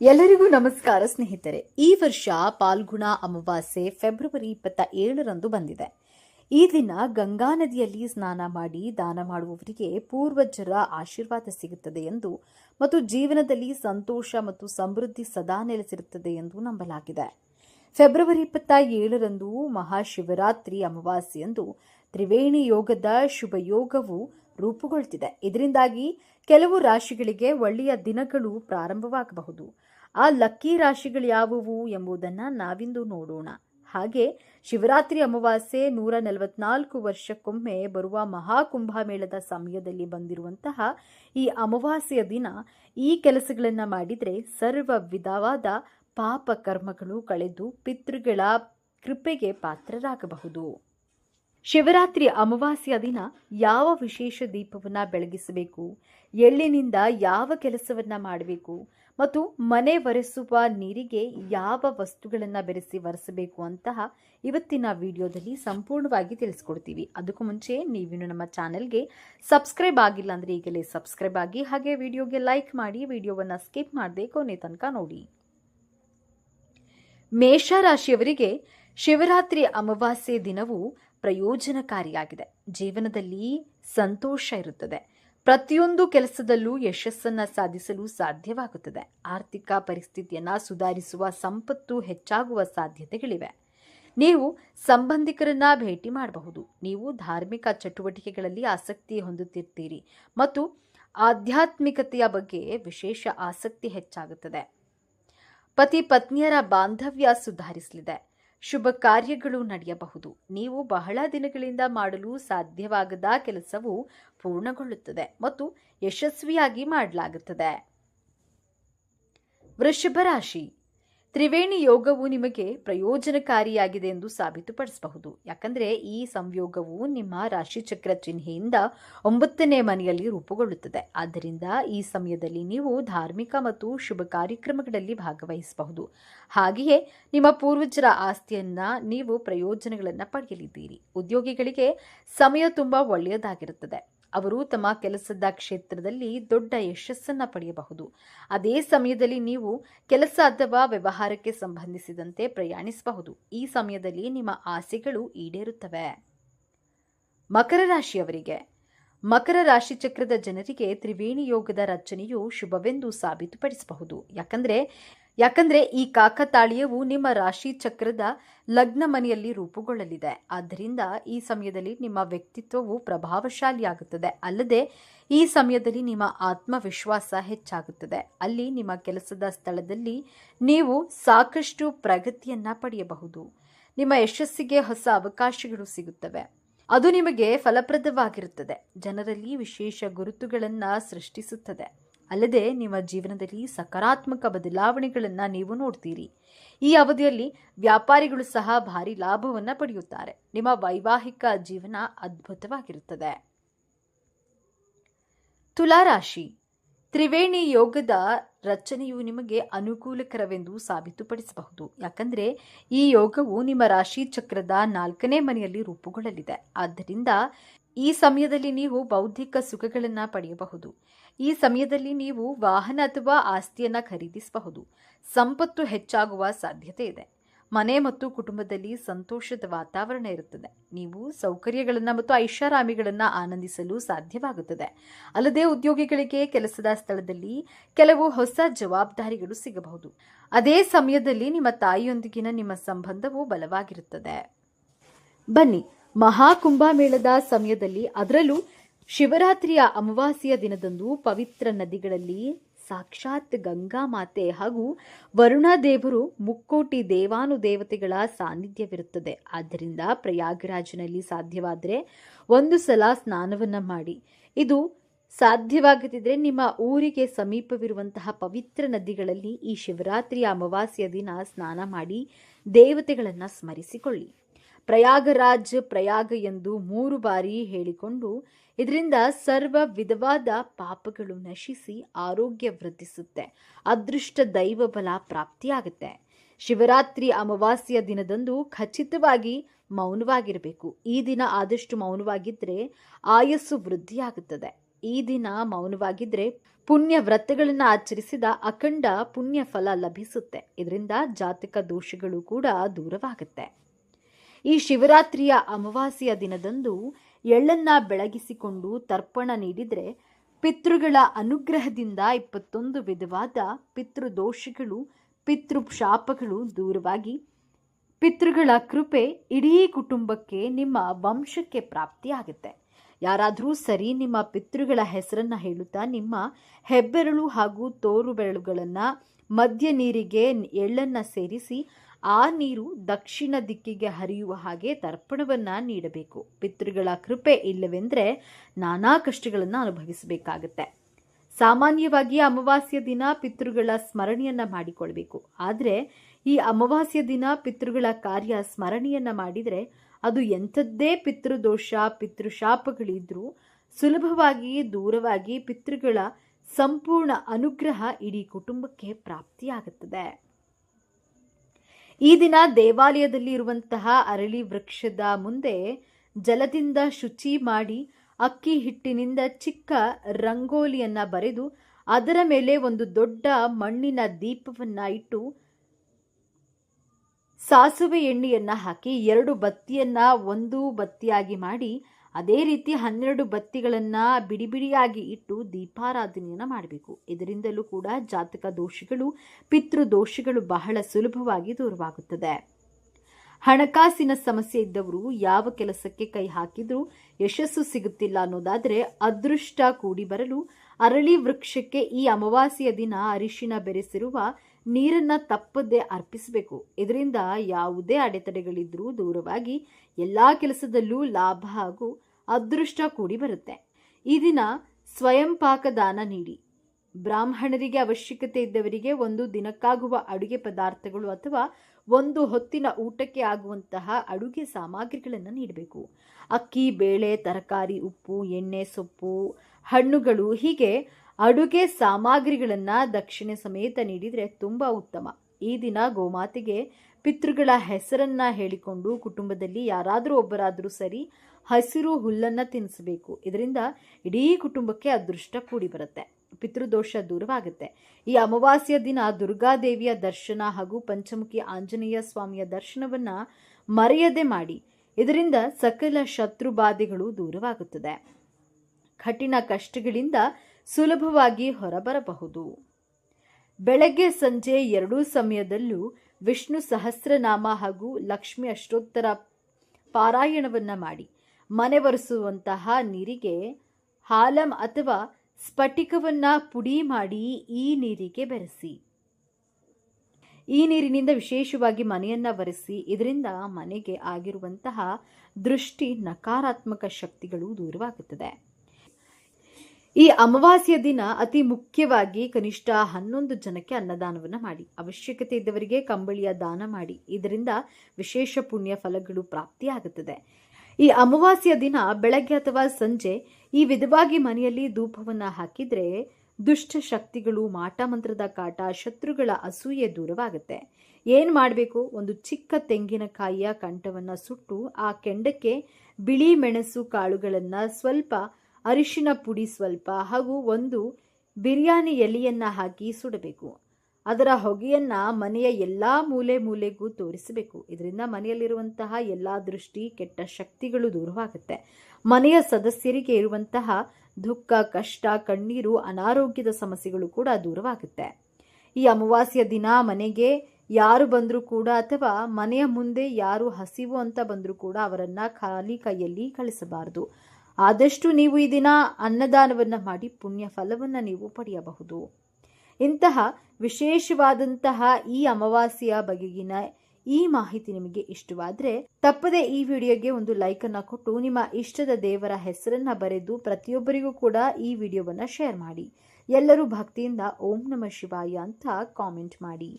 ಎಲ್ಲರಿಗೂ ನಮಸ್ಕಾರ ಸ್ನೇಹಿತರೆ. ಈ ವರ್ಷ ಪಾಲ್ಗುಣ ಅಮಾವಾಸ್ಯೆ ಫೆಬ್ರವರಿ ಇಪ್ಪತ್ತ ಏಳರಂದು ಬಂದಿದೆ. ಈ ದಿನ ಗಂಗಾ ನದಿಯಲ್ಲಿ ಸ್ನಾನ ಮಾಡಿ ದಾನ ಮಾಡುವವರಿಗೆ ಪೂರ್ವಜರ ಆಶೀರ್ವಾದ ಸಿಗುತ್ತದೆ ಎಂದು ಮತ್ತು ಜೀವನದಲ್ಲಿ ಸಂತೋಷ ಮತ್ತು ಸಮೃದ್ಧಿ ಸದಾ ನೆಲೆಸಿರುತ್ತದೆ ಎಂದು ನಂಬಲಾಗಿದೆ. ಫೆಬ್ರವರಿ ಇಪ್ಪತ್ತ ಏಳರಂದು ಮಹಾಶಿವರಾತ್ರಿ ಅಮಾವಾಸ್ಯೆಯಂದು ತ್ರಿವೇಣಿ ಯೋಗದ ಶುಭ ಯೋಗವು ರೂಪುಗೊಳ್ತಿದೆ. ಇದರಿಂದಾಗಿ ಕೆಲವು ರಾಶಿಗಳಿಗೆ ಒಳ್ಳೆಯ ದಿನಗಳು ಪ್ರಾರಂಭವಾಗಬಹುದು. ಆ ಲಕ್ಕಿ ರಾಶಿಗಳು ಯಾವುವು ಎಂಬುದನ್ನು ನಾವಿಂದು ನೋಡೋಣ. ಹಾಗೆ ಶಿವರಾತ್ರಿ ಅಮಾವಾಸ್ಯೆ ನೂರ ನಲವತ್ನಾಲ್ಕು ವರ್ಷಕ್ಕೊಮ್ಮೆ ಬರುವ ಮಹಾಕುಂಭಮೇಳದ ಸಮಯದಲ್ಲಿ ಬಂದಿರುವಂತಹ ಈ ಅಮಾವಾಸ್ಯೆಯ ದಿನ ಈ ಕೆಲಸಗಳನ್ನು ಮಾಡಿದರೆ ಸರ್ವ ವಿಧವಾದ ಪಾಪ ಕರ್ಮಗಳು ಕಳೆದು ಪಿತೃಗಳ ಕೃಪೆಗೆ ಪಾತ್ರರಾಗಬಹುದು. ಶಿವರಾತ್ರಿ ಅಮಾವಾಸ್ಯ ದಿನ ಯಾವ ವಿಶೇಷ ದೀಪವನ್ನು ಬೆಳಗಿಸಬೇಕು? ಎಳ್ಳಿನಿಂದ ಯಾವ ಕೆಲಸವನ್ನು ಮಾಡಬೇಕು? ಮತ್ತು ಮನೆ ಒರೆಸುವ ನೀರಿಗೆ ಯಾವ ವಸ್ತುಗಳನ್ನು ಬೆರೆಸಿ ಒರೆಸಬೇಕು ಅಂತಹ ಇವತ್ತಿನ ವಿಡಿಯೋದಲ್ಲಿ ಸಂಪೂರ್ಣವಾಗಿ ತಿಳಿಸ್ಕೊಡ್ತೀವಿ. ಅದಕ್ಕೂ ಮುಂಚೆ ನೀವಿನ್ನು ನಮ್ಮ ಚಾನೆಲ್ಗೆ ಸಬ್ಸ್ಕ್ರೈಬ್ ಆಗಿಲ್ಲ ಅಂದರೆ ಈಗಲೇ ಸಬ್ಸ್ಕ್ರೈಬ್ ಆಗಿ ಹಾಗೆ ವಿಡಿಯೋಗೆ ಲೈಕ್ ಮಾಡಿ, ವಿಡಿಯೋವನ್ನು ಸ್ಕಿಪ್ ಮಾಡದೆ ಕೊನೆ ತನಕ ನೋಡಿ. ಮೇಷರಾಶಿಯವರಿಗೆ ಶಿವರಾತ್ರಿ ಅಮಾವಾಸ್ಯೆ ದಿನವು ಪ್ರಯೋಜನಕಾರಿಯಾಗಿದೆ. ಜೀವನದಲ್ಲಿ ಸಂತೋಷ ಇರುತ್ತದೆ. ಪ್ರತಿಯೊಂದು ಕೆಲಸದಲ್ಲೂ ಯಶಸ್ಸನ್ನು ಸಾಧಿಸಲು ಸಾಧ್ಯವಾಗುತ್ತದೆ. ಆರ್ಥಿಕ ಪರಿಸ್ಥಿತಿಯನ್ನು ಸುಧಾರಿಸುವ ಸಂಪತ್ತು ಹೆಚ್ಚಾಗುವ ಸಾಧ್ಯತೆಗಳಿವೆ. ನೀವು ಸಂಬಂಧಿಕರನ್ನ ಭೇಟಿ ಮಾಡಬಹುದು. ನೀವು ಧಾರ್ಮಿಕ ಚಟುವಟಿಕೆಗಳಲ್ಲಿ ಆಸಕ್ತಿ ಹೊಂದುತ್ತಿರ್ತೀರಿ ಮತ್ತು ಆಧ್ಯಾತ್ಮಿಕತೆಯ ಬಗ್ಗೆ ವಿಶೇಷ ಆಸಕ್ತಿ ಹೆಚ್ಚಾಗುತ್ತದೆ. ಪತಿ ಪತ್ನಿಯರ ಬಾಂಧವ್ಯ ಸುಧಾರಿಸಲಿದೆ. ಶುಭ ಕಾರ್ಯಗಳು ನಡೆಯಬಹುದು. ನೀವು ಬಹಳ ದಿನಗಳಿಂದ ಮಾಡಲು ಸಾಧ್ಯವಾಗದ ಕೆಲಸವು ಪೂರ್ಣಗೊಳ್ಳುತ್ತದೆ ಮತ್ತು ಯಶಸ್ವಿಯಾಗಿ ಮಾಡಲಾಗುತ್ತದೆ. ವೃಷಭ ರಾಶಿ ತ್ರಿವೇಣಿ ಯೋಗವು ನಿಮಗೆ ಪ್ರಯೋಜನಕಾರಿಯಾಗಿದೆ ಎಂದು ಸಾಬೀತುಪಡಿಸಬಹುದು. ಯಾಕಂದರೆ ಈ ಸಂಯೋಗವು ನಿಮ್ಮ ರಾಶಿಚಕ್ರ ಚಿಹ್ನೆಯಿಂದ ಒಂಬತ್ತನೇ ಮನೆಯಲ್ಲಿ ರೂಪುಗೊಳ್ಳುತ್ತದೆ. ಆದ್ದರಿಂದ ಈ ಸಮಯದಲ್ಲಿ ನೀವು ಧಾರ್ಮಿಕ ಮತ್ತು ಶುಭ ಕಾರ್ಯಕ್ರಮಗಳಲ್ಲಿ ಭಾಗವಹಿಸಬಹುದು. ಹಾಗೆಯೇ ನಿಮ್ಮ ಪೂರ್ವಜರ ಆಸ್ತಿಯನ್ನ ನೀವು ಪ್ರಯೋಜನಗಳನ್ನು ಪಡೆಯಲಿದ್ದೀರಿ. ಉದ್ಯೋಗಿಗಳಿಗೆ ಸಮಯ ತುಂಬ ಒಳ್ಳೆಯದಾಗಿರುತ್ತದೆ. ಅವರು ತಮ್ಮ ಕೆಲಸದ ಕ್ಷೇತ್ರದಲ್ಲಿ ದೊಡ್ಡ ಯಶಸ್ಸನ್ನು ಪಡೆಯಬಹುದು. ಅದೇ ಸಮಯದಲ್ಲಿ ನೀವು ಕೆಲಸ ಅಥವಾ ವ್ಯವಹಾರಕ್ಕೆ ಸಂಬಂಧಿಸಿದಂತೆ ಪ್ರಯಾಣಿಸಬಹುದು. ಈ ಸಮಯದಲ್ಲಿ ನಿಮ್ಮ ಆಸೆಗಳು ಈಡೇರುತ್ತವೆ. ಮಕರ ರಾಶಿಯವರಿಗೆ. ಮಕರ ರಾಶಿ ಚಕ್ರದ ಜನರಿಗೆ ತ್ರಿವೇಣಿ ಯೋಗದ ರಚನೆಯು ಶುಭವೆಂದು ಸಾಬೀತುಪಡಿಸಬಹುದು. ಯಾಕಂದ್ರೆ ಯಾಕಂದ್ರೆ ಈ ಕಾಕತಾಳೀಯವು ನಿಮ್ಮ ರಾಶಿ ಚಕ್ರದ ಲಗ್ನ ಮನೆಯಲ್ಲಿ ರೂಪುಗೊಳ್ಳಲಿದೆ. ಆದ್ದರಿಂದ ಈ ಸಮಯದಲ್ಲಿ ನಿಮ್ಮ ವ್ಯಕ್ತಿತ್ವವು ಪ್ರಭಾವಶಾಲಿಯಾಗುತ್ತದೆ. ಅಲ್ಲದೆ ಈ ಸಮಯದಲ್ಲಿ ನಿಮ್ಮ ಆತ್ಮವಿಶ್ವಾಸ ಹೆಚ್ಚಾಗುತ್ತದೆ. ಅಲ್ಲಿ ನಿಮ್ಮ ಕೆಲಸದ ಸ್ಥಳದಲ್ಲಿ ನೀವು ಸಾಕಷ್ಟು ಪ್ರಗತಿಯನ್ನ ಪಡೆಯಬಹುದು. ನಿಮ್ಮ ಯಶಸ್ಸಿಗೆ ಹೊಸ ಅವಕಾಶಗಳು ಸಿಗುತ್ತವೆ. ಅದು ನಿಮಗೆ ಫಲಪ್ರದವಾಗಿರುತ್ತದೆ. ಜನರಲ್ಲಿ ವಿಶೇಷ ಗುರುತುಗಳನ್ನು ಸೃಷ್ಟಿಸುತ್ತದೆ. ಅಲ್ಲದೆ ನಿಮ್ಮ ಜೀವನದಲ್ಲಿ ಸಕಾರಾತ್ಮಕ ಬದಲಾವಣೆಗಳನ್ನು ನೀವು ನೋಡ್ತೀರಿ. ಈ ಅವಧಿಯಲ್ಲಿ ವ್ಯಾಪಾರಿಗಳು ಸಹ ಭಾರಿ ಲಾಭವನ್ನು ಪಡೆಯುತ್ತಾರೆ. ನಿಮ್ಮ ವೈವಾಹಿಕ ಜೀವನ ಅದ್ಭುತವಾಗಿರುತ್ತದೆ. ತುಲಾರಾಶಿ. ತ್ರಿವೇಣಿ ಯೋಗದ ರಚನೆಯು ನಿಮಗೆ ಅನುಕೂಲಕರವೆಂದು ಸಾಬೀತುಪಡಿಸಬಹುದು. ಯಾಕಂದರೆ ಈ ಯೋಗವು ನಿಮ್ಮ ರಾಶಿ ಚಕ್ರದ ನಾಲ್ಕನೇ ಮನೆಯಲ್ಲಿ ರೂಪುಗೊಳ್ಳಲಿದೆ. ಆದ್ದರಿಂದ ಈ ಸಮಯದಲ್ಲಿ ನೀವು ಬೌದ್ಧಿಕ ಸುಖಗಳನ್ನು ಪಡೆಯಬಹುದು. ಈ ಸಮಯದಲ್ಲಿ ನೀವು ವಾಹನ ಅಥವಾ ಆಸ್ತಿಯನ್ನು ಖರೀದಿಸಬಹುದು. ಸಂಪತ್ತು ಹೆಚ್ಚಾಗುವ ಸಾಧ್ಯತೆ ಇದೆ. ಮನೆ ಮತ್ತು ಕುಟುಂಬದಲ್ಲಿ ಸಂತೋಷದ ವಾತಾವರಣ ಇರುತ್ತದೆ. ನೀವು ಸೌಕರ್ಯಗಳನ್ನು ಮತ್ತು ಐಷಾರಾಮಿಗಳನ್ನು ಆನಂದಿಸಲು ಸಾಧ್ಯವಾಗುತ್ತದೆ. ಅಲ್ಲದೆ ಉದ್ಯೋಗಿಗಳಿಗೆ ಕೆಲಸದ ಸ್ಥಳದಲ್ಲಿ ಕೆಲವು ಹೊಸ ಜವಾಬ್ದಾರಿಗಳು ಸಿಗಬಹುದು. ಅದೇ ಸಮಯದಲ್ಲಿ ನಿಮ್ಮ ತಾಯಿಯೊಂದಿಗಿನ ನಿಮ್ಮ ಸಂಬಂಧವು ಬಲವಾಗಿರುತ್ತದೆ. ಬನ್ನಿ, ಮಹಾಕುಂಭಮೇಳದ ಸಮಯದಲ್ಲಿ ಅದರಲ್ಲೂ ಶಿವರಾತ್ರಿಯ ಅಮಾವಾಸ್ಯೆಯ ದಿನದಂದು ಪವಿತ್ರ ನದಿಗಳಲ್ಲಿ ಸಾಕ್ಷಾತ್ ಗಂಗಾ ಮಾತೆ ಹಾಗೂ ವರುಣಾ ದೇವರು ಮುಕ್ಕೋಟಿ ದೇವಾನುದೇವತೆಗಳ ಸಾನ್ನಿಧ್ಯವಿರುತ್ತದೆ. ಆದ್ದರಿಂದ ಪ್ರಯಾಗರಾಜ್ನಲ್ಲಿ ಸಾಧ್ಯವಾದರೆ ಒಂದು ಸಲ ಸ್ನಾನವನ್ನು ಮಾಡಿ. ಇದು ಸಾಧ್ಯವಾಗದಿದ್ದರೆ ನಿಮ್ಮ ಊರಿಗೆ ಸಮೀಪವಿರುವಂತಹ ಪವಿತ್ರ ನದಿಗಳಲ್ಲಿ ಈ ಶಿವರಾತ್ರಿಯ ಅಮಾವಾಸ್ಯ ದಿನ ಸ್ನಾನ ಮಾಡಿ ದೇವತೆಗಳನ್ನು ಸ್ಮರಿಸಿಕೊಳ್ಳಿ. ಪ್ರಯಾಗರಾಜ್ ಪ್ರಯಾಗ ಎಂದು ಮೂರು ಬಾರಿ ಹೇಳಿಕೊಂಡು ಇದರಿಂದ ಸರ್ವ ವಿಧವಾದ ಪಾಪಗಳು ನಶಿಸಿ ಆರೋಗ್ಯ ವೃದ್ಧಿಸುತ್ತೆ. ಅದೃಷ್ಟ ದೈವ ಬಲ ಪ್ರಾಪ್ತಿಯಾಗುತ್ತೆ. ಶಿವರಾತ್ರಿ ಅಮಾವಾಸ್ಯ ದಿನದಂದು ಖಚಿತವಾಗಿ ಮೌನವಾಗಿರಬೇಕು. ಈ ದಿನ ಆದಷ್ಟು ಮೌನವಾಗಿದ್ದರೆ ಆಯಸ್ಸು ವೃದ್ಧಿಯಾಗುತ್ತದೆ. ಈ ದಿನ ಮೌನವಾಗಿದ್ರೆ ಪುಣ್ಯ ವ್ರತಗಳನ್ನು ಆಚರಿಸಿದ ಅಖಂಡ ಪುಣ್ಯ ಫಲ ಲಭಿಸುತ್ತೆ. ಇದರಿಂದ ಜಾತಕ ದೋಷಗಳು ಕೂಡ ದೂರವಾಗುತ್ತೆ. ಈ ಶಿವರಾತ್ರಿಯ ಅಮಾವಾಸ್ಯೆಯ ದಿನದಂದು ಎಳ್ಳನ್ನ ಬೆಳಗಿಸಿಕೊಂಡು ತರ್ಪಣ ನೀಡಿದರೆ ಪಿತೃಗಳ ಅನುಗ್ರಹದಿಂದ ಇಪ್ಪತ್ತೊಂದು ವಿಧವಾದ ಪಿತೃದೋಷಗಳು, ಪಿತೃಶಾಪಗಳು ದೂರವಾಗಿ ಪಿತೃಗಳ ಕೃಪೆ ಇಡೀ ಕುಟುಂಬಕ್ಕೆ ನಿಮ್ಮ ವಂಶಕ್ಕೆ ಪ್ರಾಪ್ತಿಯಾಗುತ್ತೆ. ಯಾರಾದರೂ ಸರಿ ನಿಮ್ಮ ಪಿತೃಗಳ ಹೆಸರನ್ನ ಹೇಳುತ್ತಾ ನಿಮ್ಮ ಹೆಬ್ಬೆರಳು ಹಾಗೂ ತೋರು ಬೆರಳುಗಳನ್ನು ಮಧ್ಯ ನೀರಿಗೆ ಎಳ್ಳನ್ನು ಸೇರಿಸಿ ಆ ನೀರು ದಕ್ಷಿಣ ದಿಕ್ಕಿಗೆ ಹರಿಯುವ ಹಾಗೆ ತರ್ಪಣವನ್ನು ನೀಡಬೇಕು. ಪಿತೃಗಳ ಕೃಪೆ ಇಲ್ಲವೆಂದರೆ ನಾನಾ ಕಷ್ಟಗಳನ್ನು ಅನುಭವಿಸಬೇಕಾಗುತ್ತೆ. ಸಾಮಾನ್ಯವಾಗಿ ಅಮಾವಾಸ್ಯ ದಿನ ಪಿತೃಗಳ ಸ್ಮರಣೆಯನ್ನು ಮಾಡಿಕೊಳ್ಬೇಕು. ಆದರೆ ಈ ಅಮಾವಾಸ್ಯ ದಿನ ಪಿತೃಗಳ ಕಾರ್ಯ ಸ್ಮರಣೆಯನ್ನು ಮಾಡಿದರೆ ಅದು ಎಂಥದ್ದೇ ಪಿತೃದೋಷ, ಪಿತೃಶಾಪಗಳಿದ್ರೂ ಸುಲಭವಾಗಿ, ದೂರವಾಗಿ ಪಿತೃಗಳ ಸಂಪೂರ್ಣ ಅನುಗ್ರಹ ಇಡೀ ಕುಟುಂಬಕ್ಕೆ ಪ್ರಾಪ್ತಿಯಾಗುತ್ತದೆ. ಈ ದಿನ ದೇವಾಲಯದಲ್ಲಿ ಇರುವಂತಹ ಅರಳಿ ವೃಕ್ಷದ ಮುಂದೆ ಜಲದಿಂದ ಶುಚಿ ಮಾಡಿ ಅಕ್ಕಿ ಹಿಟ್ಟಿನಿಂದ ಚಿಕ್ಕ ರಂಗೋಲಿಯನ್ನ ಬರೆದು ಅದರ ಮೇಲೆ ಒಂದು ದೊಡ್ಡ ಮಣ್ಣಿನ ದೀಪವನ್ನ ಇಟ್ಟು ಸಾಸುವೆ ಎಣ್ಣೆಯನ್ನ ಹಾಕಿ ಎರಡು ಬತ್ತಿಯನ್ನ ಒಂದು ಬತ್ತಿಯಾಗಿ ಮಾಡಿ ಅದೇ ರೀತಿ ಹನ್ನೆರಡು ಬತ್ತಿಗಳನ್ನು ಬಿಡಿ ಬಿಡಿಯಾಗಿ ಇಟ್ಟು ದೀಪಾರಾಧನೆಯನ್ನು ಮಾಡಬೇಕು. ಇದರಿಂದಲೂ ಕೂಡ ಜಾತಕ ದೋಷಗಳು, ಪಿತೃ ದೋಷಗಳು ಬಹಳ ಸುಲಭವಾಗಿ ದೂರವಾಗುತ್ತದೆ. ಹಣಕಾಸಿನ ಸಮಸ್ಯೆ ಇದ್ದವರು ಯಾವ ಕೆಲಸಕ್ಕೆ ಕೈ ಹಾಕಿದ್ರೂ ಯಶಸ್ಸು ಸಿಗುತ್ತಿಲ್ಲ ಅನ್ನೋದಾದರೆ ಅದೃಷ್ಟ ಕೂಡಿ ಬರಲು ಅರಳಿ ವೃಕ್ಷಕ್ಕೆ ಈ ಅಮಾವಾಸ್ಯೆಯ ದಿನ ಅರಿಶಿನ ಬೆರೆಸಿರುವ ನೀರನ್ನ ತಪ್ಪದೆ ಅರ್ಪಿಸಬೇಕು. ಇದರಿಂದ ಯಾವುದೇ ಅಡೆತಡೆಗಳಿದ್ರೂ ದೂರವಾಗಿ ಎಲ್ಲಾ ಕೆಲಸದಲ್ಲೂ ಲಾಭ ಹಾಗೂ ಅದೃಷ್ಟ ಕೂಡಿ ಬರುತ್ತೆ. ಈ ದಿನ ಸ್ವಯಂ ಪಾಕ ದಾನ ನೀಡಿ. ಬ್ರಾಹ್ಮಣರಿಗೆ ಅವಶ್ಯಕತೆ ಇದ್ದವರಿಗೆ ಒಂದು ದಿನಕ್ಕಾಗುವ ಅಡುಗೆ ಪದಾರ್ಥಗಳು ಅಥವಾ ಒಂದು ಹೊತ್ತಿನ ಊಟಕ್ಕೆ ಆಗುವಂತಹ ಅಡುಗೆ ಸಾಮಗ್ರಿಗಳನ್ನು ನೀಡಬೇಕು. ಅಕ್ಕಿ, ಬೇಳೆ, ತರಕಾರಿ, ಉಪ್ಪು, ಎಣ್ಣೆ, ಸೊಪ್ಪು, ಹಣ್ಣುಗಳು ಹೀಗೆ ಅಡುಗೆ ಸಾಮಗ್ರಿಗಳನ್ನು ದಕ್ಷಿಣೆ ಸಮೇತ ನೀಡಿದರೆ ತುಂಬ ಉತ್ತಮ. ಈ ದಿನ ಗೋಮಾತೆಗೆ ಪಿತೃಗಳ ಹೆಸರನ್ನ ಹೇಳಿಕೊಂಡು ಕುಟುಂಬದಲ್ಲಿ ಯಾರಾದರೂ ಒಬ್ಬರಾದರೂ ಸರಿ ಹಸಿರು ಹುಲ್ಲನ್ನು ತಿನ್ನಿಸ್ಬೇಕು ಇದರಿಂದ ಇಡೀ ಕುಟುಂಬಕ್ಕೆ ಅದೃಷ್ಟ ಕೂಡಿ ಬರುತ್ತೆ. ಪಿತೃದೋಷ ದೂರವಾಗುತ್ತೆ. ಈ ಅಮಾವಾಸ್ಯ ದಿನ ದುರ್ಗಾದೇವಿಯ ದರ್ಶನ ಹಾಗೂ ಪಂಚಮುಖಿ ಆಂಜನೇಯ ಸ್ವಾಮಿಯ ದರ್ಶನವನ್ನು ಮರೆಯದೆ ಮಾಡಿ. ಇದರಿಂದ ಸಕಲ ಶತ್ರು ಬಾಧೆಗಳು ದೂರವಾಗುತ್ತದೆ. ಕಠಿಣ ಕಷ್ಟಗಳಿಂದ ಸುಲಭವಾಗಿ ಹೊರಬರಬಹುದು. ಬೆಳಗ್ಗೆ ಸಂಜೆ ಎರಡೂ ಸಮಯದಲ್ಲೂ ವಿಷ್ಣು ಸಹಸ್ರನಾಮ ಹಾಗೂ ಲಕ್ಷ್ಮಿ ಅಷ್ಟೋತ್ತರ ಪಾರಾಯಣವನ್ನು ಮಾಡಿ. ಮನೆ ಒರೆಸುವಂತಹ ನೀರಿಗೆ ಹಾಲಂ ಅಥವಾ ಸ್ಫಟಿಕವನ್ನ ಪುಡಿ ಮಾಡಿ ಈ ನೀರಿಗೆ ಬೆರೆಸಿ. ಈ ನೀರಿನಿಂದ ವಿಶೇಷವಾಗಿ ಮನೆಯನ್ನ ಒರೆಸಿ, ಇದರಿಂದ ಮನೆಗೆ ಆಗಿರುವಂತಹ ದೃಷ್ಟಿ ನಕಾರಾತ್ಮಕ ಶಕ್ತಿಗಳು ದೂರವಾಗುತ್ತದೆ. ಈ ಅಮಾವಾಸ್ಯ ದಿನ ಅತಿ ಮುಖ್ಯವಾಗಿ ಕನಿಷ್ಠ ಹನ್ನೊಂದು ಜನಕ್ಕೆ ಅನ್ನದಾನವನ್ನು ಮಾಡಿ. ಅವಶ್ಯಕತೆ ಇದ್ದವರಿಗೆ ಕಂಬಳಿಯ ದಾನ ಮಾಡಿ. ಇದರಿಂದ ವಿಶೇಷ ಪುಣ್ಯ ಫಲಗಳು ಪ್ರಾಪ್ತಿಯಾಗುತ್ತದೆ. ಈ ಅಮಾವಾಸ್ಯ ದಿನ ಬೆಳಗ್ಗೆ ಅಥವಾ ಸಂಜೆ ಈ ವಿಧವಾಗಿ ಮನೆಯಲ್ಲಿ ಧೂಪವನ್ನು ಹಾಕಿದ್ರೆ ದುಷ್ಟ ಶಕ್ತಿಗಳು ಮಾಟ ಮಂತ್ರದ ಕಾಟ, ಶತ್ರುಗಳ ಅಸೂಯೆ ದೂರವಾಗುತ್ತೆ. ಏನು ಮಾಡಬೇಕು? ಒಂದು ಚಿಕ್ಕ ತೆಂಗಿನಕಾಯಿಯ ಕಂಠವನ್ನು ಸುಟ್ಟು ಆ ಕೆಂಡಕ್ಕೆ ಬಿಳಿ ಮೆಣಸು ಕಾಳುಗಳನ್ನು ಸ್ವಲ್ಪ, ಅರಿಶಿನ ಪುಡಿ ಸ್ವಲ್ಪ ಹಾಗೂ ಒಂದು ಬಿರಿಯಾನಿ ಎಲೆಯನ್ನು ಹಾಕಿ ಸುಡಬೇಕು. ಅದರ ಹೊಗೆಯನ್ನ ಮನೆಯ ಎಲ್ಲಾ ಮೂಲೆ ಮೂಲೆಗೂ ತೋರಿಸಬೇಕು. ಇದರಿಂದ ಮನೆಯಲ್ಲಿರುವಂತಹ ಎಲ್ಲ ದೃಷ್ಟಿ, ಕೆಟ್ಟ ಶಕ್ತಿಗಳು ದೂರವಾಗುತ್ತೆ. ಮನೆಯ ಸದಸ್ಯರಿಗೆ ಇರುವಂತಹ ದುಃಖ, ಕಷ್ಟ, ಕಣ್ಣೀರು, ಅನಾರೋಗ್ಯದ ಸಮಸ್ಯೆಗಳು ಕೂಡ ದೂರವಾಗುತ್ತೆ. ಈ ಅಮಾವಾಸ್ಯ ದಿನ ಮನೆಗೆ ಯಾರು ಬಂದರೂ ಕೂಡ ಅಥವಾ ಮನೆಯ ಮುಂದೆ ಯಾರು ಹಸಿವು ಅಂತ ಬಂದರೂ ಕೂಡ ಅವರನ್ನು ಖಾಲಿ ಕೈಯಲ್ಲಿ ಕಳಿಸಬಾರದು. ಆದಷ್ಟು ನೀವು ಈ ದಿನ ಅನ್ನದಾನವನ್ನು ಮಾಡಿ ಪುಣ್ಯ ಫಲವನ್ನು ನೀವು ಪಡೆಯಬಹುದು. ಇಂತಹ ವಿಶೇಷವಾದಂತಹ ಈ ಅಮಾವಾಸ್ಯೆಯ ಬಗೆಗಿನ ಈ ಮಾಹಿತಿ ನಿಮಗೆ ಇಷ್ಟವಾದರೆ ತಪ್ಪದೆ ಈ ವಿಡಿಯೋಗೆ ಒಂದು ಲೈಕ್ ಅನ್ನ ಕೊಟ್ಟು ನಿಮ್ಮ ಇಷ್ಟದ ದೇವರ ಹೆಸರನ್ನ ಬರೆದು ಪ್ರತಿಯೊಬ್ಬರಿಗೂ ಕೂಡ ಈ ವಿಡಿಯೋವನ್ನು ಶೇರ್ ಮಾಡಿ. ಎಲ್ಲರೂ ಭಕ್ತಿಯಿಂದ ಓಂ ನಮ ಶಿವಾಯ ಅಂತ ಕಾಮೆಂಟ್ ಮಾಡಿ.